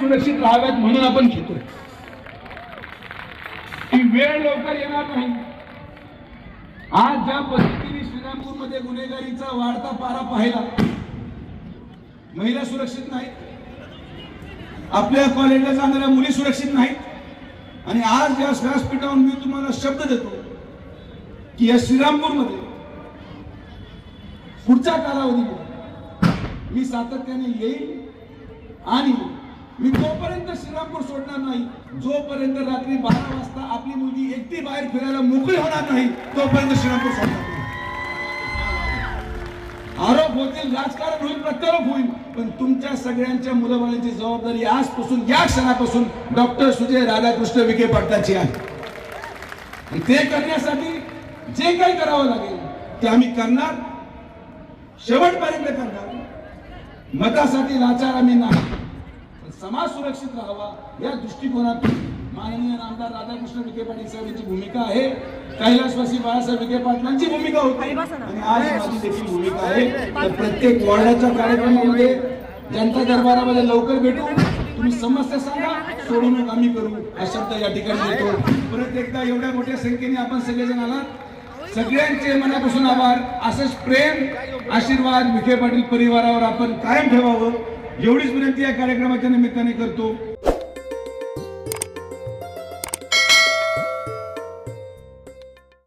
सुरक्षित राहाव्यात म्हणून आपण घेतोय की वेळ लवकर येणार नाही. आज ज्या पद्धतीने श्रीरामपूरमध्ये गुन्हेगारीचा वाढता पारा पाहिला महिला सुरक्षित नाहीत. आपल्या कॉलेजला जाणाऱ्या मुली सुरक्षित नाहीत. आणि आज या व्यासपीठावर मी तुम्हाला शब्द देतो की या श्रीरामपूरमध्ये पुढच्या कालावधीमध्ये मी सातत्याने येईल आणि मी तोपर्यंत श्रीरामपूर सोडणार नाही जोपर्यंत रात्री बारा वाजता आपली मुलगी एकटी बाहेर फिरायला मोकळी होणार नाही तोपर्यंत श्रीरामपूर सोडणार नाही. आरोप होतील राजकारण होईल प्रत्यारोप होईल पण तुमच्या सगळ्यांच्या मुलाबाळांची जबाबदारी आजपासून या क्षणापासून डॉक्टर सुजय राधाकृष्ण विखे पाटलाची आहे. ते करण्यासाठी जे काही करावं लागेल ते आम्ही करणार. शेवटपर्यंत करणार. मतासाठी लाचार आम्ही नाही. समाज सुरक्षित राहावा या दृष्टिकोनातून माननीय नामदार राधाकृष्ण विखे पाटील साहेबांची भूमिका आहे. कैलासवासी बाळासाहेब विखे पाटलांची भूमिका होती. आणि आज माझी देखील भूमिका आहे. तर प्रत्येक वॉर्डाच्या कार्यक्रमामध्ये जनता दरबारामध्ये लवकर भेटू. तुम्ही समस्या सांगा सोडवणूक आम्ही करू. हा शब्द या ठिकाणी देतो परत एकदा एवढ्या मोठ्या संख्येने आपण सगळेजण आलात. सगळ्यांचे मनापासून आभार. असंच प्रेम आशीर्वाद विखे पाटील परिवारावर आपण कायम ठेवावं. एवढीच विनंती या कार्यक्रमाच्या निमित्ताने करतो.